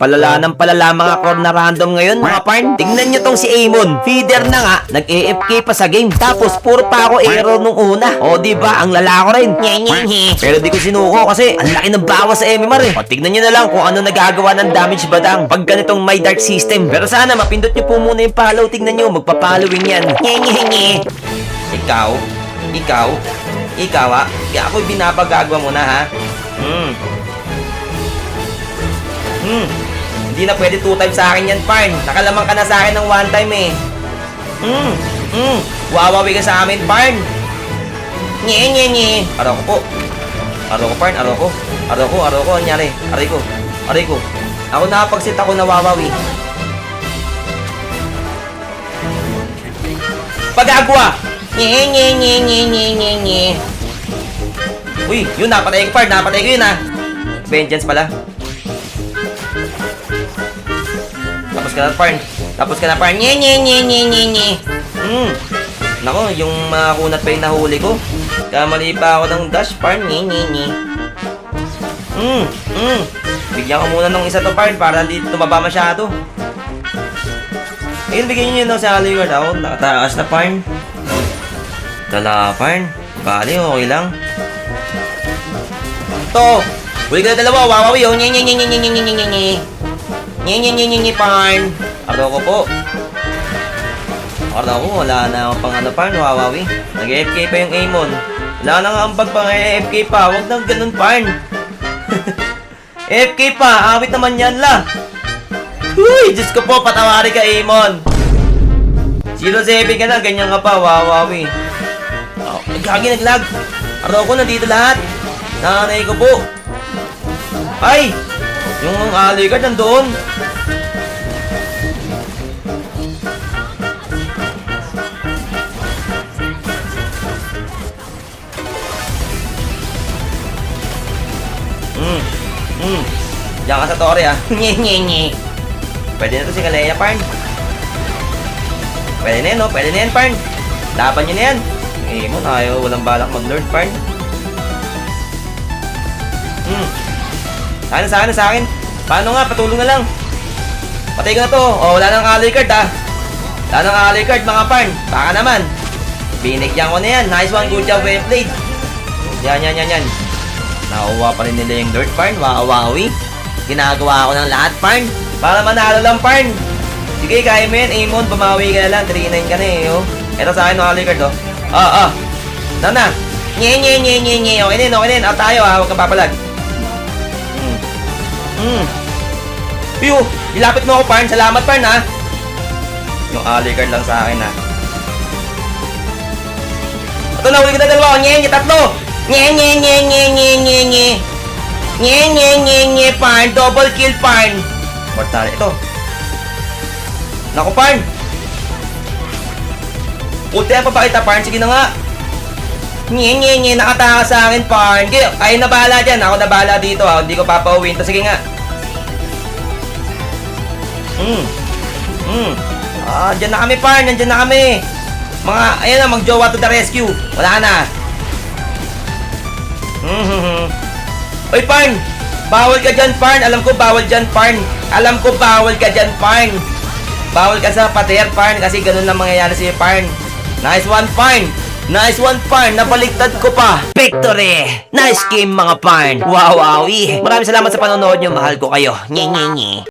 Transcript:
Palala ng palala mga crowd na random ngayon mga parn. Tingnan nyo tong si Amon. Feeder na nga, nag-AFK pa sa game. Tapos puro pa ako arrow nung una. O di ba ang lalako rin. Nye, nye, nye. Pero di ko sinuko kasi ang laki ng bawas sa MMR eh. O tignan nyo na lang kung ano nagagawa ng damage badang pag ganitong may dark system. Pero sana mapindot nyo po muna yung follow. Tignan nyo, magpa-following yan. Ikaw, ikaw, ikaw ha. Kaya ako'y binabagagwa mo na ha. Hmm. Hmm. Hindi na pwede two times sa akin yan, Parn. Nakalamang ka na sa akin ng one time eh. Hmm. Hmm. Wawawi ka sa amin, Parn. Nye, nye, nye. Araw ko po. Araw ko, Parn. Araw ko. Araw ko, araw ko. Anyari. Aray ko. Aray ko. Ako nakapagsit ako na wawawi. Pagagwa! Nye, nye, nye, nye, nye, nye, nye. Uy, yun napatay ko, Parn. Napatay ko yun ah. Vengeance pala. Ka na, Parn. Tapos ka na, Parn. Nye, nye, nye, nye, nye, nye. Hmm. Nako, yung mga kunat pa yung nahuli ko. Kamali pa ako ng dash, Parn. Nye, nye, nye. Hmm. Hmm. Bigyan ko muna ng isa to, Parn, para hindi tumaba masyado. Ayun, bigyan nyo yun sa Hollywood. Ako, nakataas na, Parn. Dala, Parn. Bali, okay lang. To! Huli ka na dalawa, wawawi, oh. Nye, nye, nye, nye, nye, nye, nye, nye, nye. Nye, nye, nye, nye, nye, Parn. Araw ko po. Araw ko, wala na akong pang ano, Parn, wawawi. Nag-AFK pa yung Amon. Wala na nga ang pag pang AFK pa. Huwag nang ganun, Parn. AFK pa, awit naman yan la. Huy, Diyos ko po, patawari ka, Amon. 0-7 ka na, ganyan ka pa, wawawi. Oh, gagi naglag. Araw ko, nandito lahat. Nanay ko po. Ay! Yung card nandoon. Hmm. Hmm. Diyan ka sa tore ah. Nye, nye, nye. Pwede na to si Kalea, Parn. Pwede na yan, no? Pwede na yan, Parn. Laban nyo na yan. Eh, mo tayo. Walang balak mag-lord, Parn. Hmm. Sa akin, sa akin, sa akin. Paano nga? Patulong na lang. Patay ko na to. Oh, wala nang alley card ah. Wala nang alley card mga parn. Baka naman. Binigyan ko na yan. Nice one. Good job. Well played. Yan, yan, yan, yan. Nakuha pa rin nila yung dirt parn. Wakawawi. Ginagawa ko ng lahat parn. Para manalo lang parn. Sige, kaya mo yan. Amon, bumawi ka na lang. 3-9 ka na eh. Oh. Ito sa akin alley card oh. Ah, ah. Na na. Nye, nye, nye, nye, nye. Okay din, okay din. Out tayo ah. Huwag kang papalag. Hmm. Piyo, ilapit mo ako, Parn. Salamat, Parn, ha? Yung alley lang sa akin, ha? Ito na, huli ko na dalawa. Nye, nye, tatlo. Nye, nye, nye, nye, nye, nye, nye. Nye, nye, nye, nye, Parn. Double kill, Parn. Mortal, ito. Naku, Parn. Ulti ang papakita, Parn. Sige na nga. Nye, nye, nye, nakataka sa akin, Parn. Kaya, ay na dyan. Ako na bahala dito, ha. Hindi ko papauwin to. Sige nga. Hmm. Hmm. Ah, dyan na kami, Parn. Nandyan na kami. Mga, ayan na, mag-jowa to the rescue. Wala na. Hmm, hmm, hmm. Oy, Parn. Bawal ka dyan, Parn. Alam ko, bawal dyan, Parn. Alam ko, bawal ka dyan, Parn. Bawal ka sa pater, Parn. Kasi ganun lang mangyayari sa'yo, Parn. Nice one, Parn. Nice one, Parn. Nabaliktad ko pa. Victory! Nice game, mga Parn. Wow, wow. Maraming salamat sa panonood nyo. Mahal ko kayo. Nye, nye, nye.